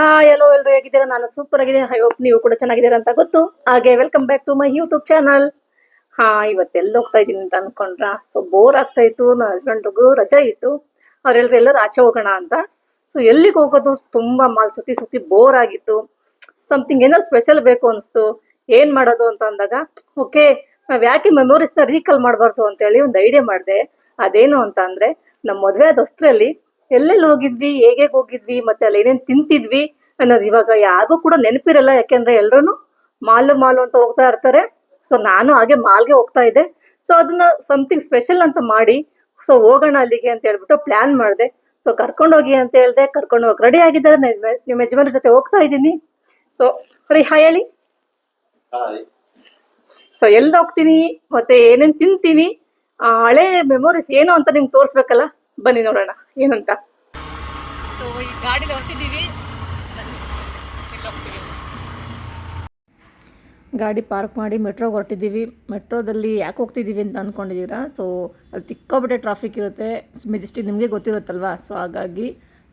Hi ಎಲ್ಲೋ ಎಲ್ಲರೂ ಹೇಗಿದ್ದೀರಾ? ನಾನು ಸೂಪರ್ ಆಗಿದ್ದೀನಿ. ಐ ಹೋಪ್ ನೀವು ಕೂಡ ಚೆನ್ನಾಗಿದ್ದೀರಾ ಅಂತ ಗೊತ್ತು. ಹಾಗೆ welcome back to my YouTube channel ಹಾ ಇವತ್ತೆಲ್ಲ ಹೋಗ್ತಾ ಇದ್ದೀನಿ ಅಂತ ಅನ್ಕೊಂಡ್ರ? ಸೊ ಬೋರ್ ಆಗ್ತಾ ಇತ್ತು. ನನ್ನ ಹಸ್ಬೆಂಡ್ಗೂ ರಜಾ ಇತ್ತು. ಅವ್ರೆಲ್ಲರೂ ಎಲ್ಲರೂ ಆಚೆ ಹೋಗೋಣ ಅಂತ. ಸೊ ಎಲ್ಲಿಗೆ ಹೋಗೋದು? ತುಂಬಾ ಮಾಲ್ ಸುತ್ತಿ ಸುತ್ತಿ ಬೋರ್ ಆಗಿತ್ತು. ಸಮಥಿಂಗ್ ಏನಾದ್ರು ಸ್ಪೆಷಲ್ ಬೇಕು ಅನಿಸ್ತು. ಏನ್ ಮಾಡೋದು ಅಂತ ಅಂದಾಗ ಓಕೆ ನಾವ್ ಯಾಕೆ ಮೆಮೊರೀಸ್ನ ರೀಕಾಲ್ ಮಾಡಬಾರ್ದು ಅಂತೇಳಿ ಒಂದು ಐಡಿಯಾ ಮಾಡಿದೆ. ಅದೇನು ಅಂತ ಅಂದ್ರೆ ನಮ್ಮ ಮದುವೆ ಆದ ಹೊಸ್ತ್ರಲ್ಲಿ ಎಲ್ಲೆಲ್ಲಿ ಹೋಗಿದ್ವಿ ಹೇಗೆ ಹೋಗಿದ್ವಿ ಮತ್ತೆ ಅಲ್ಲಿ ಏನೇನ್ ತಿಂತಿದ್ವಿ ಅನ್ನೋದು ಇವಾಗ ಯಾರಿಗೂ ಕೂಡ ನೆನಪಿರಲ್ಲ. ಯಾಕೆಂದ್ರೆ ಎಲ್ರು ಮಾಲು ಮಾಲು ಅಂತ ಹೋಗ್ತಾ ಇರ್ತಾರೆ. ಸೊ ನಾನು ಹಾಗೆ ಮಾಲ್ಗೆ ಹೋಗ್ತಾ ಇದ್ದೆ. ಸೊ ಅದನ್ನ ಸಮಥಿಂಗ್ ಸ್ಪೆಷಲ್ ಅಂತ ಮಾಡಿ ಸೊ ಹೋಗೋಣ ಅಲ್ಲಿಗೆ ಅಂತ ಹೇಳ್ಬಿಟ್ಟು ಪ್ಲಾನ್ ಮಾಡಿದೆ. ಸೊ ಕರ್ಕೊಂಡೋಗಿ ಅಂತ ಹೇಳ್ದೆ. ಕರ್ಕೊಂಡು ಹೋಗಿ ರೆಡಿ ಆಗಿದ್ದಾರೆ. ನಿಮ್ಮ ಯಜಮಾನ ಜೊತೆ ಹೋಗ್ತಾ ಇದ್ದೀನಿ. ಸೊ ಸರಿ ಹಾಯ್ ಹೇಳಿ. ಸೊ ಎಲ್ಲಿ ಹೋಗ್ತೀನಿ ಮತ್ತೆ ಏನೇನ್ ತಿಂತೀನಿ ಆ, ಹಳೆ ಮೆಮೊರೀಸ್ ಏನು ಅಂತ ನಿಮ್ಗೆ ತೋರಿಸ್ಬೇಕಲ್ಲ? ಬನ್ನಿ ನೋಡೋಣ ಏನಂತ. ಸೊ ಈ ಗಾಡಿಲಿ ಹೊರಟಿದ್ದೀವಿ. ಗಾಡಿ ಪಾರ್ಕ್ ಮಾಡಿ ಮೆಟ್ರೋಗೆ ಹೊರಟಿದ್ದೀವಿ. ಮೆಟ್ರೋದಲ್ಲಿ ಯಾಕೆ ಹೋಗ್ತಿದ್ದೀವಿ ಅಂತ ಅಂದ್ಕೊಂಡಿದ್ದೀರಾ ಸೊ ಅಲ್ಲಿ ತಿಕ್ಕೋಬಿಟ್ಟೆ ಟ್ರಾಫಿಕ್ ಇರುತ್ತೆ. ಮೆಜೆಸ್ಟಿಕ್ ನಿಮಗೆ ಗೊತ್ತಿರುತ್ತಲ್ವಾ? ಸೊ ಹಾಗಾಗಿ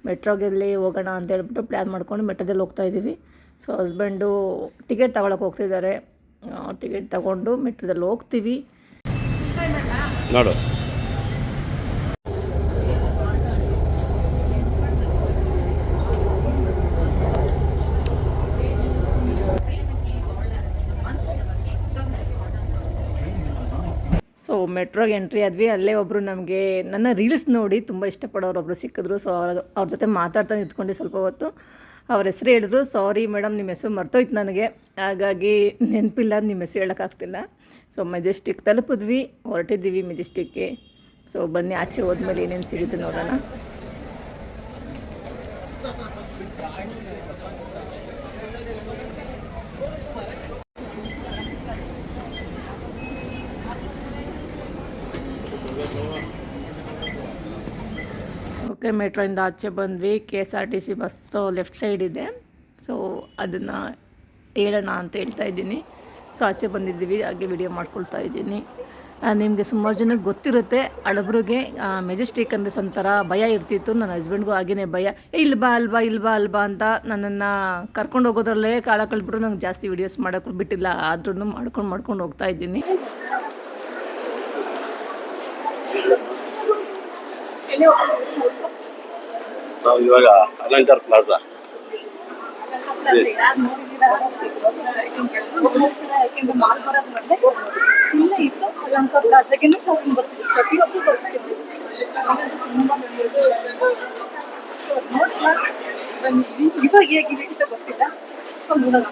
ಮೆಟ್ರೋಗೆಲ್ಲಿ ಹೋಗೋಣ ಅಂತ ಹೇಳ್ಬಿಟ್ಟು ಪ್ಲ್ಯಾನ್ ಮಾಡ್ಕೊಂಡು ಮೆಟ್ರೋದಲ್ಲಿ ಹೋಗ್ತಾ ಇದ್ದೀವಿ. ಸೊ ಹಸ್ಬೆಂಡು ಟಿಕೆಟ್ ತಗೊಳಕ್ಕೆ ಹೋಗ್ತಿದ್ದಾರೆ. ಟಿಕೆಟ್ ತಗೊಂಡು ಮೆಟ್ರೋದಲ್ಲಿ ಹೋಗ್ತೀವಿ. ನೋಡು ಸೊ ಮೆಟ್ರೋಗೆ ಎಂಟ್ರಿ ಆದ್ವಿ, ಅಲ್ಲೇ ಒಬ್ಬರು ನಮಗೆ ನನ್ನ ರೀಲ್ಸ್ ನೋಡಿ ತುಂಬ ಇಷ್ಟಪಡೋರು ಒಬ್ಬರು ಸಿಕ್ಕಿದ್ರು. ಸೊ ಅವ್ರ ಅವ್ರ ಜೊತೆ ಮಾತಾಡ್ತಾ ನಿಂತ್ಕೊಂಡು ಸ್ವಲ್ಪ ಹೊತ್ತು. ಅವ್ರ ಹೆಸರು ಹೇಳಿದ್ರು ಸಾರಿ ಮೇಡಮ್ ನಿಮ್ಮ ಹೆಸರು ಮರ್ತೋಯ್ತು ನನಗೆ. ಹಾಗಾಗಿ ನೆನಪಿಲ್ಲ ನಿಮ್ಮ ಹೆಸರು ಹೇಳೋಕ್ಕಾಗ್ತಿಲ್ಲ ಸೊ ಮೆಜೆಸ್ಟಿಕ್ ತಲುಪಿದ್ವಿ, ಹೊರಟಿದ್ದೀವಿ ಮೆಜೆಸ್ಟಿಕ್ಗೆ ಸೊ ಬನ್ನಿ, ಆಚೆ ಹೋದ್ಮೇಲೆ ಏನೇನು ಸಿಗುತ್ತೆ ನೋಡೋಣ. ಓಕೆ, ಮೆಟ್ರೋಯಿಂದ ಆಚೆ ಬಂದ್ವಿ. K S R T C bus left side ಇದೆ. ಸೊ ಅದನ್ನು ಹೇಳೋಣ ಅಂತ ಹೇಳ್ತಾ ಇದ್ದೀನಿ. ಸೊ ಆಚೆ ಬಂದಿದ್ದೀವಿ. ಹಾಗೆ ವಿಡಿಯೋ ಮಾಡ್ಕೊಳ್ತಾ ಇದ್ದೀನಿ. ನಿಮಗೆ ಸುಮಾರು ಜನಕ್ಕೆ ಗೊತ್ತಿರುತ್ತೆ. ಹಳಬ್ರಿಗೆ ಮೆಜೆಸ್ಟಿಕ್ ಅಂದರೆ ಒಂಥರ ಭಯ ಇರ್ತಿತ್ತು. ನನ್ನ ಹಸ್ಬೆಂಡ್ಗೂ ಹಾಗೇ ಭಯ. ಏ, ಇಲ್ಲಿ ಬಾ ಅಲ್ಬಾ ಇಲ್ಲಿ ಬಾ ಅಲ್ಬಾ ಅಂತ ನನ್ನನ್ನು ಕರ್ಕೊಂಡು ಹೋಗೋದ್ರಲ್ಲೇ ಕಾಲ ಕಳ್ಬಿಟ್ಟು ನಂಗೆ ಜಾಸ್ತಿ ವಿಡಿಯೋಸ್ ಮಾಡೋಕ್ಕೆ ಬಿಟ್ಟಿಲ್ಲ. ಆದ್ರೂ ಮಾಡ್ಕೊಂಡು ಮಾಡ್ಕೊಂಡು ಹೋಗ್ತಾ ಇದ್ದೀನಿ. ನಾವು ಇವಾಗ ಅಲಂಕಾರ್ ಪ್ಲಾಜಾ ಇವಾಗ ಹೇಗಿದೆ ಅಂತ ಗೊತ್ತಿಲ್ಲ ಸೊ ನೋಡೋಣ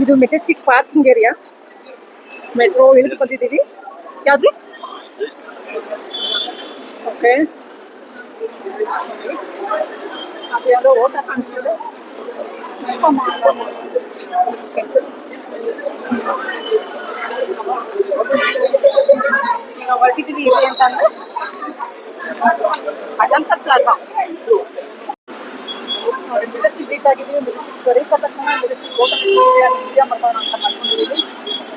ಇದು ಮೆಜೆಸ್ಟಿಕ್ ಪಾರ್ಕಿಂಗ್ ಏರಿಯಾ ಮೆಟ್ರೋ ಇಳಿದು ಬಂದಿದ್ದೀವಿ ಯಾವ್ದು? ಓಕೆ ಅದು ಯಾವುದೋ ಓಟ ಕಾಣಿಸ್ತಿದೆ ಈಗ ಹೊರಟಿದ್ದೀವಿ ಇಲ್ಲಿ ಅಂತ ಅಂದ್ರೆ ಅಜಂತ ಪ್ಲಾಜಾ ಮೆಜೆಸ್ಟಿಕ್ ರೀಚ್ ಆಗಿದ್ದೀವಿ ಮೆಜೆಸ್ಟಿಕ್ ರೀಚ್ ಆದ ತಕ್ಷಣ ಮೆಜೆಸ್ಟಿಕ್ ಹೋಟೆಲ್ ವಿಡಿಯೋ ಮಾಡೋಣ ಅಂತ ಮಾಡ್ಕೊಂಡಿದ್ದೀವಿ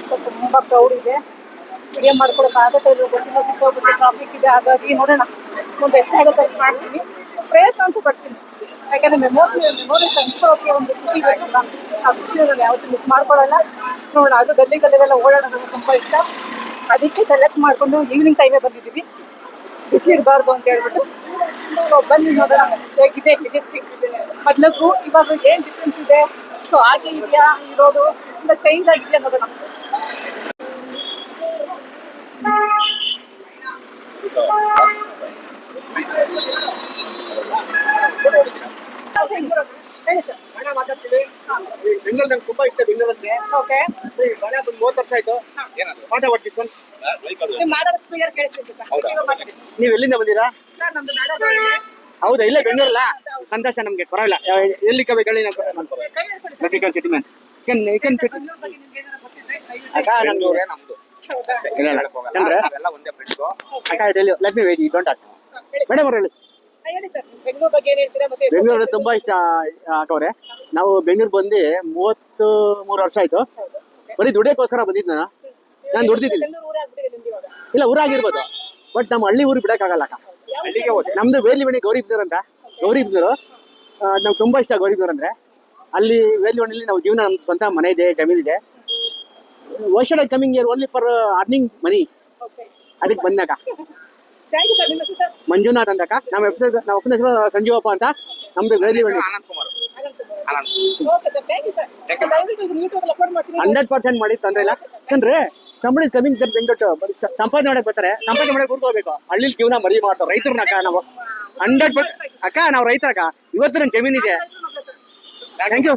ಸೊ ತುಂಬ ಕ್ರೌಡ್ ಇದೆ ವಿಡಿಯೋ ಮಾಡ್ಕೊಳಕ್ಕೆ ಆಗುತ್ತೆ ಗೊತ್ತಿಲ್ಲ ಸಿಕ್ಕೋಗುತ್ತೆ ಟ್ರಾಫಿಕ್ ಇದೆ, ಹಾಗಾಗಿ ನೋಡೋಣ. ಮುಂದೆ ಎಷ್ಟಾಗುತ್ತೆ ಅಷ್ಟು ಮಾಡ್ತೀನಿ. ಪ್ರಯತ್ನ ಅಂತೂ ಪಡ್ತೀನಿ. ಯಾಕಂದ್ರೆ ಮೆಮೊರಿ ಮೆಮೊರೀಸ್ ಸಂಸ್ಕೃತಿ ಒಂದು ಖುಷಿ ಬೇಕಲ್ಲ ಆ ಖುಷಿ ನಾನು ಯಾವತ್ತೂ ಮಿಸ್ ಮಾಡ್ಕೊಳ್ಳಲ್ಲ ನೋಡೋಣ, ಅದು ಗಲ್ಲಿ ಗಲ್ಲಿಗೆಲ್ಲ ಓಡಾಡೋದು ನನಗೆ ತುಂಬ ಇಷ್ಟ. ಅದಕ್ಕೆ ಸೆಲೆಕ್ಟ್ ಮಾಡಿಕೊಂಡು ಈವ್ನಿಂಗ್ ಟೈಮೇ ಬಂದಿದ್ದೀವಿ. ಬಿಸಿಲಿರಬಾರ್ದು ಅಂತ ಹೇಳ್ಬಿಟ್ಟು. ಬನ್ನಿ ನೋಡೋಣ, ಹೇಗಿದೆ ಮೆಜೆಸ್ಟಿಕ್ ಮೊದಲಿಗೂ ಇವಾಗ ಏನು ಡಿಫ್ರೆನ್ಸ್ ಇದೆ? ಸೊ ಹಾಗೆ ಇದೆಯಾ? ಇರೋದು ತುಂಬ ಚೇಂಜ್ ಆಗಿದೆಯಾ ನೋಡೋಣ ಹೇಳಿ ಸರ್ ಕನ್ನಡ ಮಾತಾಡ್ತೀವಿ ಬೆಂಗಳೂರು ನಂಗೆ ತುಂಬಾ ಇಷ್ಟ ಬೆಂಗಳೂರಲ್ಲಿ ಓಕೆ ಮನೆ ಒಂದು ಮೂವತ್ತು ವರ್ಷ ಆಯ್ತು ನೀವು ಸರ್ ಎಲ್ಲಿಂದ ಬಂದಿರಾ ನಮ್ದು ಹೌದಾ ಇಲ್ಲೇ ಬೆಂಗಳೂರಲ್ಲ ಸಂತೋಷ ನಮ್ಗೆ ಪರವಾಗಿಲ್ಲ ಎಲ್ಲಿ ಕಬೇಕು ಹೇಳಿ ಸಿಟಿ ಮ್ಯಾನ್ ಅಕ್ಕ ನಂದು ಇಲ್ಲ ಇಲ್ಲ ಅಂದ್ರೆ ಅಕ್ಕ tell let me wait you don't act madam ಅವ್ರು ಹೇಳಿ. ಬೆಂಗಳೂರು ಬಗ್ಗೆ ಏನು ಹೇಳ್ತೀರಾ ಮತ್ತೆ ಬೆಂಗಳೂರು ತುಂಬಾ ಇಷ್ಟ ಅಕ್ಕವ್ರೆ ನಾವು ಬೆಂಗಳೂರು ಬಂದು ಮೂವತ್ತು ಮೂರು ವರ್ಷ ಆಯ್ತು. ಬರೀ ದುಡಿಯಕೋಸ್ಕರ ಬಂದಿದ್ದು ನಾನು ನಾನು ನಿಮ್ದು ಇಲ್ಲ ಊರಾಗಿರ್ಬೋದು. ಬಟ್ ನಮ್ಮ ಹಳ್ಳಿ ಊರು ಬಿಡಕ್ಕಾಗಲ್ಲ ಅಕ್ಕ. ನಮ್ದು ವೇಲಿವಣಿ ಗೌರಿ ಬಿದ್ದೂರು ಅಂತ. ಗೌರಿ ಬಿದ್ದೂರು ನಮ್ಗೆ ತುಂಬಾ ಇಷ್ಟ ಗೌರಿ ಬಿದ್ದೂರು ಅಂದ್ರೆ. ಅಲ್ಲಿ ವೇಲಿವಣಿಲಿ ನಾವು ಜೀವನ ನಮ್ದು ಸ್ವಂತ ಮನೆ ಇದೆ ಜಮೀನಿದೆ ವರ್ಷ coming year only for earning money ಅದಕ್ಕೆ ಬಂದಾಗ. ಮಂಜುನಾಥ್ ಅಂತಕ್ಕ ನಮ್ಮ ಹೆಸರು? ನಮ್ಮ ಅಪ್ಪನ ಹೆಸರು ಸಂಜೀವಪ್ಪ ಅಂತ. ನಮ್ದು ಅಪ್ಲೋಡ್ ಮಾಡ್ತೀನಿ. ಹಂಡ್ರೆಡ್ ಪರ್ಸೆಂಟ್ ಮಾಡಿ ತೊಂದ್ರೆ ಇಲ್ಲ. ಯಾಕಂದ್ರೆ ಕಂಪನಿ ಕಮಿಂಗ್ ಬೆಂಗಳೂರು ಸಂಪಾದನೆ ಮಾಡಕ್ ಬರ್ತಾರೆ ಸಂಪಾದನೆ ಮಾಡಕ್ ಕೂತ್ಕೋಬೇಕು ಹಳ್ಳಿ ಜೀವನ ಮರಿ ಮಾಡ್ತಾರೆ ರೈತರನ್ನ ಅಕ್ಕ ನಾವು. ಹಂಡ್ರೆಡ್ ಪರ್ಸೆಂಟ್ ಅಕ್ಕ ನಾವು ರೈತರಕ್ಕ. ಇವತ್ತು ನನ್ನ ಜಮೀನ್ ಇದೆ thank you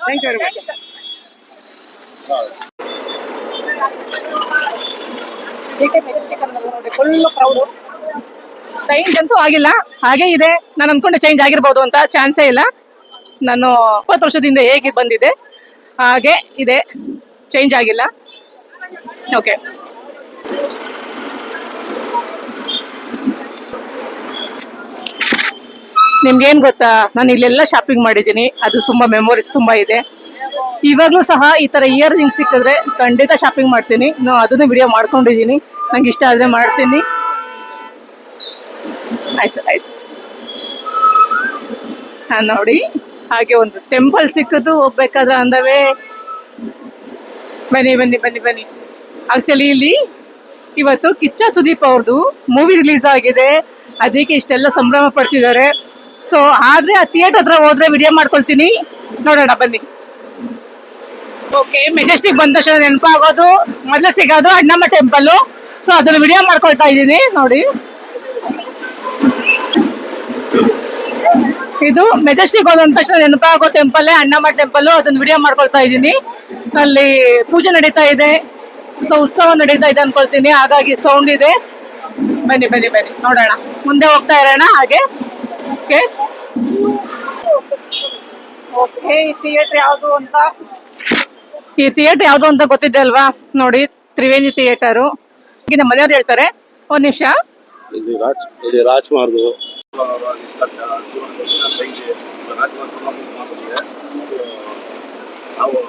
thank you very much change ಅಂತೂ ಆಗಿಲ್ಲ. ಹಾಗೆ ಇದೆ. ನಾನು ಅನ್ಕೊಂಡೆ ಚೇಂಜ್ ಆಗಿರ್ಬೋದು ಅಂತ ಚಾನ್ಸೇ ಇಲ್ಲ. ನಾನು ಇಪ್ಪತ್ತು ವರ್ಷದಿಂದ ಹೇಗೆ ಬಂದಿದೆ, ಹಾಗೆ ಇದೆ. ಚೇಂಜ್ ಆಗಿಲ್ಲ. ಓಕೆ ನಿಮ್ಗೇನ್ ಗೊತ್ತಾ? ನಾನು ಇಲ್ಲೆಲ್ಲ ಶಾಪಿಂಗ್ ಮಾಡಿದ್ದೀನಿ. ಅದು ತುಂಬಾ ಮೆಮೊರೀಸ್ ತುಂಬಾ ಇದೆ. ಇವಾಗ್ಲೂ ಸಹ ಈ ತರ ಇಯರ್ ರಿಂಗ್ ಸಿಕ್ಕಿದ್ರೆ ಖಂಡಿತ ಶಾಪಿಂಗ್ ಮಾಡ್ತೀನಿ. ನಾನು ಅದನ್ನು ವಿಡಿಯೋ ಮಾಡ್ಕೊಂಡಿದ್ದೀನಿ. ನಂಗೆ ಇಷ್ಟ ಆದ್ರೆ ಮಾಡ್ತೀನಿ. ಆಯ್ತು ಸರ್ ಆಯ್ತು. ಹಾಂ, ನೋಡಿ. ಹಾಗೆ ಒಂದು ಟೆಂಪಲ್ ಸಿಕ್ಕಿದ್ದು ಹೋಗ್ಬೇಕಾದ್ರೆ ಅಂದವೇ. ಬನ್ನಿ ಬನ್ನಿ ಬನ್ನಿ ಬನ್ನಿ. ಆಕ್ಚುಲಿ ಇಲ್ಲಿ ಇವತ್ತು ಕಿಚ್ಚ ಸುದೀಪ್ ಅವ್ರದ್ದು ಮೂವಿ ರಿಲೀಸ್ ಆಗಿದೆ. ಅದಕ್ಕೆ ಇಷ್ಟೆಲ್ಲ ಸಂಭ್ರಮ ಪಡ್ತಿದ್ದಾರೆ. ಸೊ ಆದ್ರೆ ಆ ಥಿಯೇಟರ್ ಹತ್ರ ಹೋದ್ರೆ ವಿಡಿಯೋ ಮಾಡ್ಕೊಳ್ತೀನಿ. ನೋಡೋಣ, ಬನ್ನಿ. ಓಕೆ ಮೆಜೆಸ್ಟಿಕ್ ಬಂದ ತಕ್ಷಣ ನೆನಪಾಗೋದು. ಮೊದಲು ಸಿಗೋದು ಅಣ್ಣಮ್ಮ ಟೆಂಪಲ್ ಸೊ ಅದನ್ನು ವಿಡಿಯೋ ಮಾಡ್ಕೊಳ್ತಾ ಇದ್ದೀನಿ, ನೋಡಿ. ಇದು ಮೆಜೆಸ್ಟಿಕ್ ಹೋದ ತಕ್ಷಣ ನೆನಪಾಗೋ ಟೆಂಪಲ್ ಅಣ್ಣಮ್ಮ ಟೆಂಪಲ್ ಅದನ್ನ ವಿಡಿಯೋ ಮಾಡ್ಕೊಳ್ತಾ ಇದ್ದೀನಿ. ಅಲ್ಲಿ ಪೂಜೆ ನಡೀತಾ ಇದೆ. ಸೊ ಉತ್ಸವ ನಡೀತಾ ಇದೆ ಅನ್ಕೊಳ್ತೀನಿ, ಹಾಗಾಗಿ ಸೌಂಡ್ ಇದೆ. ಬನ್ನಿ ಬನ್ನಿ ಬನ್ನಿ, ನೋಡೋಣ. ಮುಂದೆ ಹೋಗ್ತಾ ಇರೋಣ, ಹಾಗೆ. ಓಕೆ ಓಕೆ ಥಿಯೇಟರ್ ಯಾವುದು ಅಂತ? ಈ ಥಿಯೇಟರ್ ಯಾವುದು ಅಂತ ಗೊತ್ತಿದೆ ಅಲ್ವಾ? ನೋಡಿ ತ್ರಿವೇಣಿ ಥಿಯೇಟರು ಈಗ ನಮ್ಮ ಮನೆಯವ್ರು ಹೇಳ್ತಾರೆ ಒಂದ್ ನಿಮಿಷ. ಇಲ್ಲಿ ರಾಜ್ ಇಲ್ಲಿ ನಾವು.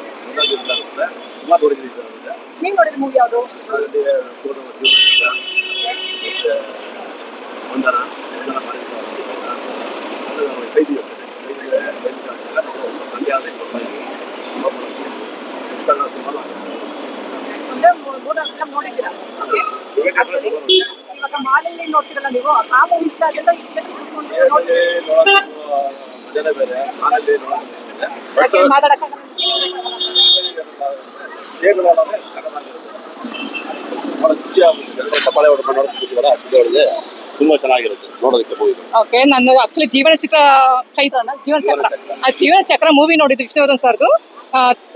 ನೋಡಿದ ಮೂವಿ ಯಾವುದು? ಒಂದರ ಒಂದರ ನೋಡ್ತಿರ್ತೀವಲ್ಲ ಖುಷಿ ಹೊಡೆದೆ ತುಂಬಾ ಚೆನ್ನಾಗಿರುತ್ತೆ ನೋಡೋದಕ್ಕೆ ಓಕೆ ನಾನು ಆಕ್ಚುಲಿ ಜೀವನ ಚಿತ್ರ ಕೈತೋಣ ಜೀವನ ಚಕ್ರ ಆ ಜೀವನ ಚಕ್ರ ಮೂವಿ ನೋಡಿದ್ದು ವಿಷ್ಣುವರ್ಧನ್ ಸರ್ದು?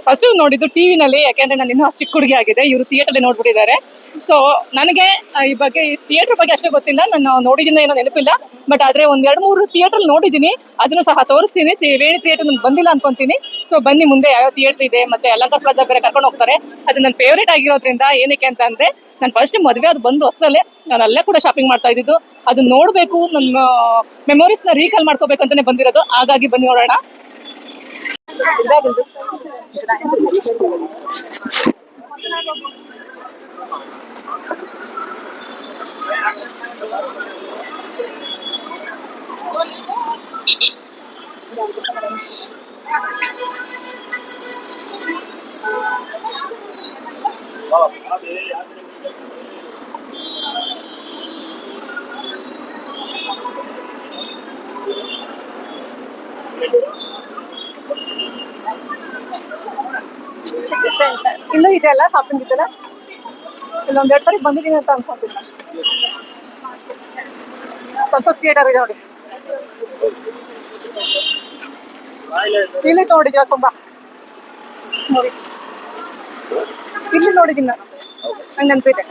ಫಸ್ಟ್ ನೋಡಿದ್ದು ಟಿವಿನಲ್ಲಿ ಯಾಕೆಂದ್ರೆ ನಾನು ಇನ್ನೂ ಚಿಕ್ಕ ಹುಡುಗಿ ಆಗಿದೆ, ಇವರು ಥಿಯೇಟರ್ ನೋಡ್ಬಿಟ್ಟಿದ್ದಾರೆ. ಸೊ ನನಗೆ ಈ ಬಗ್ಗೆ, ಈ ಥಿಯೇಟರ್ ಬಗ್ಗೆ ಅಷ್ಟೇ ಗೊತ್ತಿಲ್ಲ, ನಾನು ನೋಡಿದ್ದೀನಿ ಏನೋ ನೆನಪಿಲ್ಲ ಬಟ್ ಆದ್ರೆ ಒಂದ್ ಎರಡು ಮೂರು ಥಿಯೇಟರ್ ನೋಡಿದ್ದೀನಿ, ಅದನ್ನು ಸಹ ತೋರಿಸ್ತೀನಿ ವೇಣಿ ಥಿಯೇಟರ್ ನನ್ಗೆ ಬಂದಿಲ್ಲ ಅನ್ಕೊಂತೀನಿ. ಸೊ ಬನ್ನಿ ಮುಂದೆ ಯಾವ ಥಿಯೇಟರ್ ಇದೆ, ಮತ್ತೆ ಅಲಂಕಾರ ಪ್ಲಾಜಾ ಬೇರೆ ಕರ್ಕೊಂಡು ಹೋಗ್ತಾರೆ. ಅದು ನನ್ನ ಫೇವ್ರೇಟ್ ಆಗಿರೋದ್ರಿಂದ ಏನಕ್ಕೆ ಅಂತ ಅಂದ್ರೆ, ನಾನು ಫಸ್ಟ್ ಮದುವೆ ಅದು ಬಂದು ಹೊಸರಲ್ಲೇ ನಾನು ಅಲ್ಲೇ ಕೂಡ ಶಾಪಿಂಗ್ ಮಾಡ್ತಾ ಇದ್ದಿದ್ದು. ಅದನ್ನ ನೋಡಬೇಕು, ನನ್ನ ಮೆಮೊರೀಸ್ನ ರೀಕಾಲ್ ಮಾಡ್ಕೋಬೇಕು ಅಂತಾನೆ ಬಂದಿರೋದು. ಹಾಗಾಗಿ ಬನ್ನಿ ನೋಡೋಣ. Thank you. ಇಲ್ಲೂ, ಇದೆ ಅಲ್ಲ ಶಾಪಿಂಗ್ ಇದೆಲ್ಲ ಇಲ್ಲೊಂದ್ ಎರಡು ಸರಿ ಬಂದಿದ್ದೀನಿ ಅಂತ ಅನ್ಕೊಂತೀನಿ. ಸಂತೋಷ್ ಥಿಯೇಟರ್ ಇದೆ ನೋಡಿ. ಇಲ್ಲಿ ನೋಡಿದ್ಯಾ ತುಂಬಾ? ನೋಡಿ. ಇಲ್ಲಿ ನೋಡಿದ್ದೀನಿ. ನಾನು ನಂಗೆ ನೆನಪಿದೆ.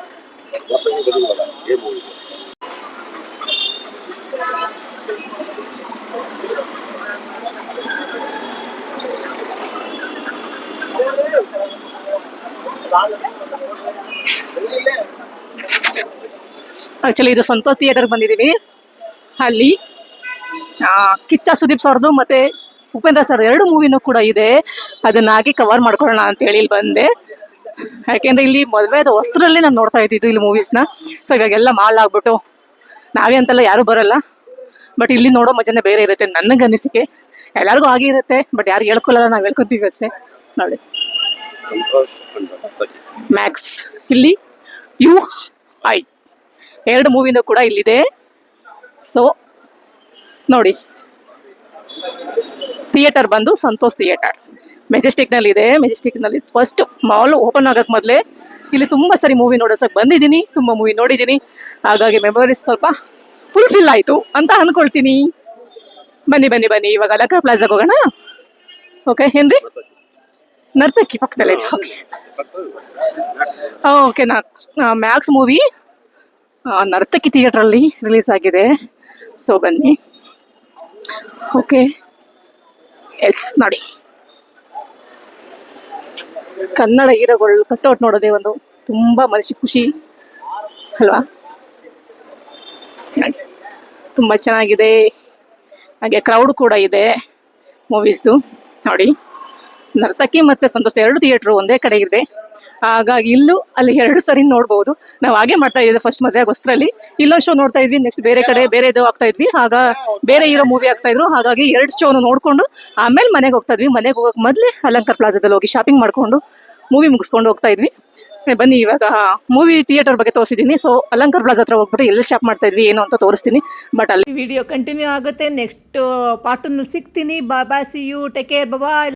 ಆಕ್ಚುಲಿ ಇದು ಸಂತೋಷ್ ಥಿಯೇಟರ್ ಬಂದಿದ್ದೀವಿ. ಅಲ್ಲಿ ಕಿಚ್ಚ ಸುದೀಪ್ ಸರ್ದು ಮತ್ತೆ ಉಪೇಂದ್ರ ಸರ್ ಎರಡು ಮೂವಿನೂ ಕೂಡ ಇದೆ. ಅದನ್ನ ಹಾಕಿ ಕವರ್ ಮಾಡ್ಕೊಳ್ಳೋಣ ಅಂತ ಹೇಳಿ ಇಲ್ಲಿ ಬಂದೆ. ಯಾಕೆಂದ್ರೆ ಇಲ್ಲಿ ಮದುವೆದ ವಸ್ತ್ರಲ್ಲೇ ನಾನು ನೋಡ್ತಾ ಇದ್ದಿದ್ದು ಇಲ್ಲಿ ಮೂವೀಸ್ನ ಸೊ ಇವಾಗೆಲ್ಲ ಮಾಲ್ ಆಗ್ಬಿಟ್ಟು ನಾವೇ ಅಂತೆಲ್ಲ ಯಾರೂ ಬರಲ್ಲ. ಬಟ್ ಇಲ್ಲಿ ನೋಡೋ ಮಜಾನೇ ಬೇರೆ ಇರುತ್ತೆ ನನಗೆ ಅನಿಸಿಕೆ ಎಲ್ಲರಿಗೂ ಆಗಿರುತ್ತೆ ಬಟ್ ಯಾರು ಹೇಳ್ಕೊಳ್ಳಲ್ಲ ನಾವು ಹೇಳ್ಕೊತೀವಿ ಅಷ್ಟೇ. ನೋಡಿ. ಸಂತೋಷ್ ಮ್ಯಾಕ್ಸ್ ಇಲ್ಲಿ? U, I. ಎರಡು ಮೂವಿನೂ ಕೂಡ ಇಲ್ಲಿದೆ. ಸೊ ನೋಡಿ. ಥಿಯೇಟರ್ ಬಂದು ಸಂತೋಷ್ ಥಿಯೇಟರ್ ಮೆಜೆಸ್ಟಿಕ್ನಲ್ಲಿ ಇದೆ ಮೆಜೆಸ್ಟಿಕ್ನಲ್ಲಿ ಫಸ್ಟ್ ಮಾಲ್ ಓಪನ್ ಆಗೋಕ್ಕೆ ಮೊದಲೇ ಇಲ್ಲಿ ತುಂಬ ಸರಿ ಮೂವಿ ನೋಡೋಸಕ್ಕೆ ಬಂದಿದ್ದೀನಿ. ತುಂಬ ಮೂವಿ ನೋಡಿದ್ದೀನಿ. ಹಾಗಾಗಿ ಮೆಮೊರೀಸ್ ಸ್ವಲ್ಪ ಫುಲ್ಫಿಲ್ ಆಯಿತು ಅಂತ ಅಂದ್ಕೊಳ್ತೀನಿ ಬನ್ನಿ ಬನ್ನಿ ಬನ್ನಿ. ಇವಾಗ ಅಲಕ ಪ್ಲಾಜಾಗೆ ಹೋಗೋಣ. ಓಕೆ ಏನ್ರಿ? ನರ್ತಕಿ ಪಕ್ಕದಲ್ಲೇ ಓಕೆ ಓಕೆ ನಾ ಮ್ಯಾಕ್ಸ್ ಮೂವಿ ನರ್ತಕಿ ಥಿಯೇಟ್ರಲ್ಲಿ ರಿಲೀಸ್ ಆಗಿದೆ. ಸೊ ಬನ್ನಿ. ಓಕೆ ಎಸ್ ನೋಡಿ. ಕನ್ನಡ ಹೀರೋಗಳು ಕಟ್ಔಟ್ ನೋಡೋದೇ ಒಂದು ತುಂಬ ಮನಸ್ಸಿಗೆ ಖುಷಿ. ಅಲ್ವಾ? ತುಂಬ ಚೆನ್ನಾಗಿದೆ. ಹಾಗೆ ಕ್ರೌಡ್ ಕೂಡ ಇದೆ ಮೂವೀಸ್ದು ನೋಡಿ. ನರ್ತಕಿ ಮತ್ತೆ ಸಂತೋಷ, ಎರಡು ಥಿಯೇಟ್ರು ಒಂದೇ ಕಡೆ ಇದೆ. ಹಾಗಾಗಿ ಇಲ್ಲೂ ಅಲ್ಲಿ ಎರಡು ಸರಿ ನೋಡ್ಬೋದು. ನಾವು ಹಾಗೆ ಮಾಡ್ತಾ ಇದ್ದೀವಿ ಫಸ್ಟ್ ಮದುವೆ ಆಗೋಸ್ಟ್ರಲ್ಲಿ. ಇಲ್ಲೊಂದು ಶೋ ನೋಡ್ತಾ ಇದ್ವಿ ನೆಕ್ಸ್ಟ್ ಬೇರೆ ಕಡೆ, ಬೇರೆ ಇದು ಆಗ್ತಾ ಇದ್ವಿ. ಆಗ ಬೇರೆ ಇರೋ ಮೂವಿ ಆಗ್ತಾ ಇದ್ರು. ಹಾಗಾಗಿ ಎರಡು ಶೋನು ನೋಡ್ಕೊಂಡು ಆಮೇಲೆ ಮನೆಗೆ ಹೋಗ್ತಾ ಇದ್ವಿ. ಮನೆಗೆ ಹೋಗೋಕೆ ಮೊದಲೇ ಅಲಂಕಾರ್ ಪ್ಲಾಜಾದಲ್ಲಿ ಹೋಗಿ ಶಾಪಿಂಗ್ ಮಾಡ್ಕೊಂಡು ಮೂವಿ ಮುಗಿಸ್ಕೊಂಡು ಹೋಗ್ತಾ ಇದ್ವಿ. ಬನ್ನಿ ಇವಾಗ ಮೂವಿ ಥಿಯೇಟರ್ ಬಗ್ಗೆ ತೋರಿಸಿದ್ದೀನಿ. ಸೊ ಅಲಂಕಾರ್ ಪ್ಲಾಜಾ ಹತ್ರ ಹೋಗ್ಬಿಟ್ಟು ಎಲ್ಲಿ ಶಾಪ್ ಮಾಡ್ತಾ ಇದ್ವಿ, ಏನು ಅಂತ ತೋರಿಸ್ತೀನಿ. ಬಟ್ ಅಲ್ಲಿ ವಿಡಿಯೋ ಕಂಟಿನ್ಯೂ ಆಗುತ್ತೆ. ನೆಕ್ಸ್ಟ್ ಪಾರ್ಟ್ ಸಿಗ್ತೀನಿ. ಬಾಬಾ see you take care bye